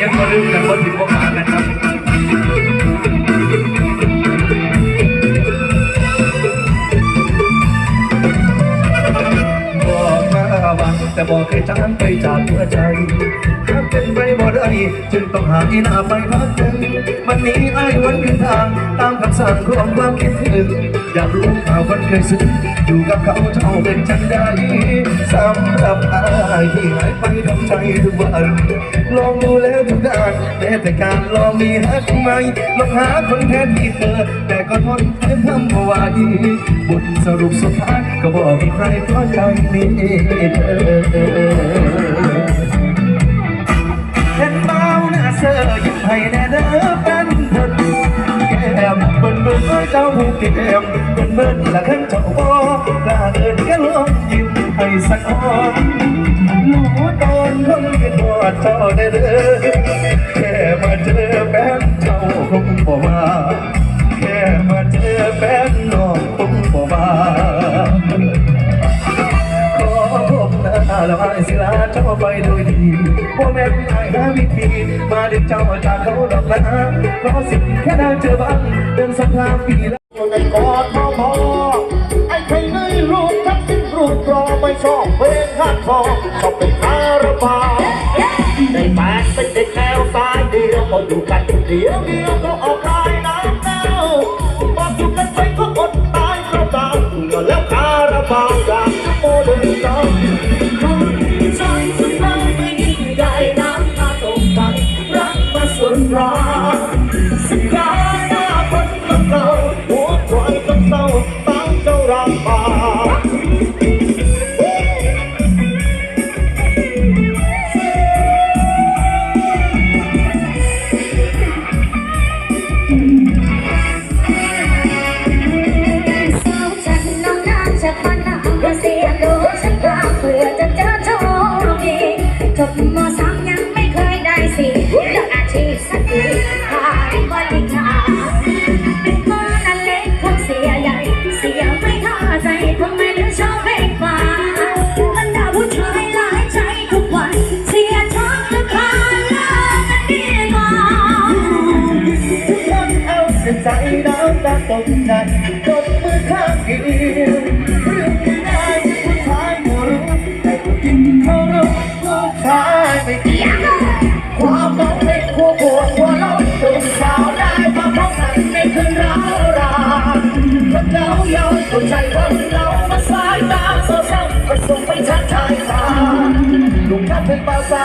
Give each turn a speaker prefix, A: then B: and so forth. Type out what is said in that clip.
A: ยังก็ลืมกันคนที่พวกมากันครับบอกมาวันแต่บอกเคยจางไปจากหัวใจถ้าเป็นไปบ่ได้จึงต้องหาอีหน้าไปพักหนึ่งวันนี้ไอ้วันขึ้นทางตามคำสั่งของความคิดถึงอยากรู้ข่าวคนเคยซึ้งอยู่กับเขาเจ้าเป็นจังได้สำหรับอายที่หายไปทำใจทุกวันลอง แต่การลองมีฮักไหมลองหาคนแทนที่เธอ แต่ก็ทนเพียงทำเอาไว้บทสรุปสุดท้ายก็บอกมีใครพอใจมีเธอเห็นเมาหน้าเสือยิ้มให้แน่เด้อเป็นเพิ่นแก้มเบิ่นเบิ่นเจ้าหูแก้มเบิ่นเบิ่นละขั้นเจ้าบ่กล้าเอินก็ลองยิ้มให้สักคนรู้ตอนคนเป็นบ่เจ้าได้เด้อ บ่มาแค่มาเจอแฟนน้องคงบ่มาขอพบหน้าล้วไอ้ศิลาเจ้าไปโดยดีว่แม่นไอ้หาวิธีมาดึงเจ้าจากเขาดอกนะเพราะสิ่งแค่ได้เจอบ้างเดินสักพักปีแล้ว
B: ในกอดมอมอไอ้ใครในรูปทักษิณรูปรอไม่ชอบเพลงฮาร์ดคอร์ชอบเป็นคาราบาวายเดียวพออยู่กันเดียวเดียวก็ออกลายน้ำเน่าบอกอยู่กันไปก็อดตายเข้าตามแล้วคาราบาวอย จบ
C: มสามยังไม่เคยได้สิเลือกอาชีพสักทีขายบริการเป็นคนนั้นเล็กคงเสียใหญ่ เสียไม่ท่าใจทำไมถึงชอบเพลงฟ้าบรรดาผู้ชายหลายใจทุกวัน เสียชอบกครั้งเลิกกันดีกว่า
B: ทุกคนเอาแต่ใจน้ำตาตกใจกดมือข้างเดียว ชายไม่เกี่ความมองเป็นคู่ปวดหัวเราจนสาวได้มาพบกันในคืนร้าวรานคนเราเยาว์คนใจคนเรามาสายตาเศร้าๆไปส่งไปชัดชายตาลุกข้าเป็นภาษา